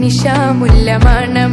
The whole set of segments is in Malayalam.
നിശാമുല്ല മണം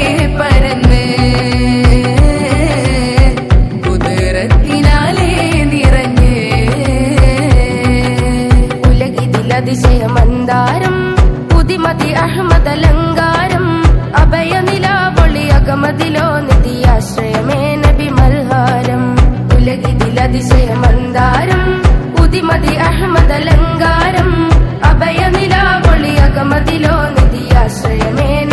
ബുദ്ധിമതി അഹമ്മദ് നിതിമതി അഹമ്മദലങ്കാരം അഭയനിലാവൊളി അകമതിലോ നിധിയാശ്രയമേ നബി മൽഹാരം. ഉലകിതിലതിശയമന്താരം ഉതിമതി അഹമ്മദലങ്കാരം അഭയനിലാവൊളി അകമതിലോ നിധിയാശ്രയമേ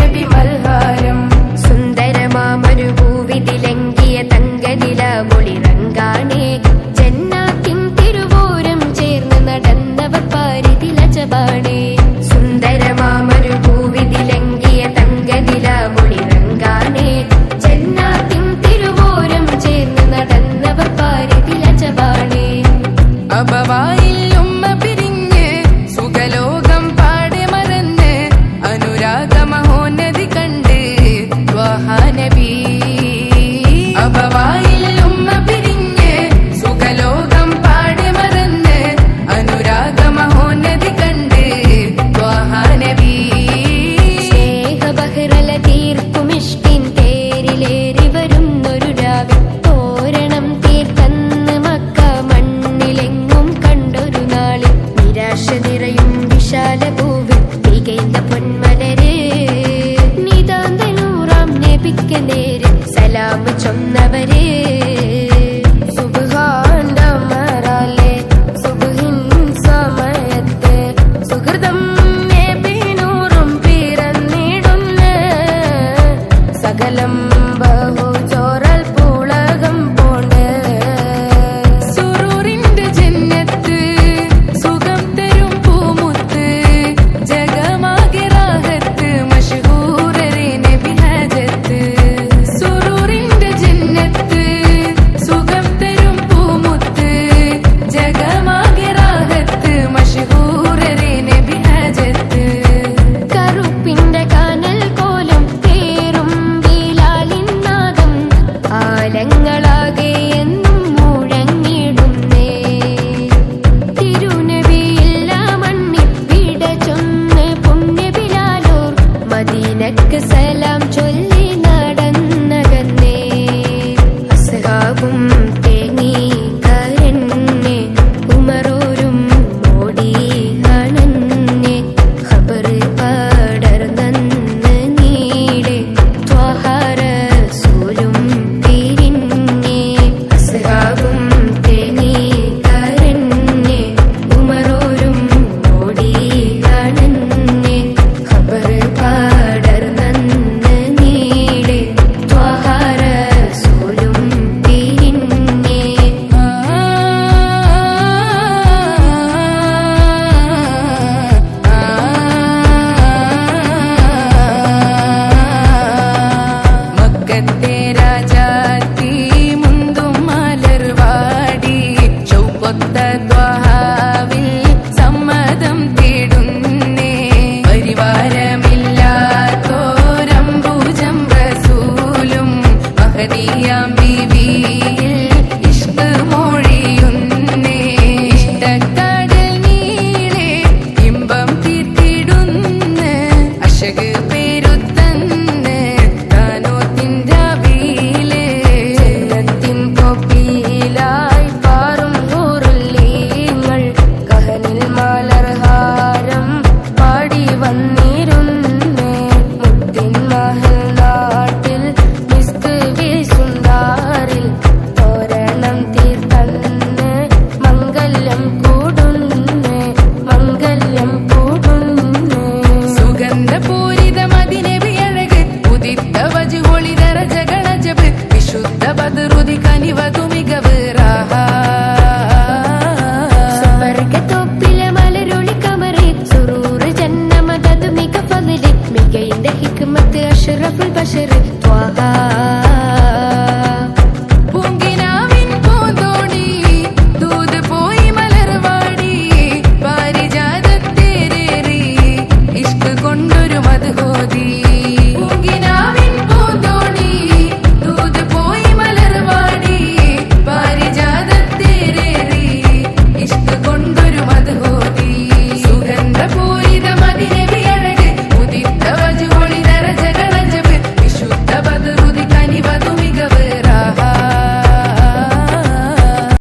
alem genio. va tu mica vera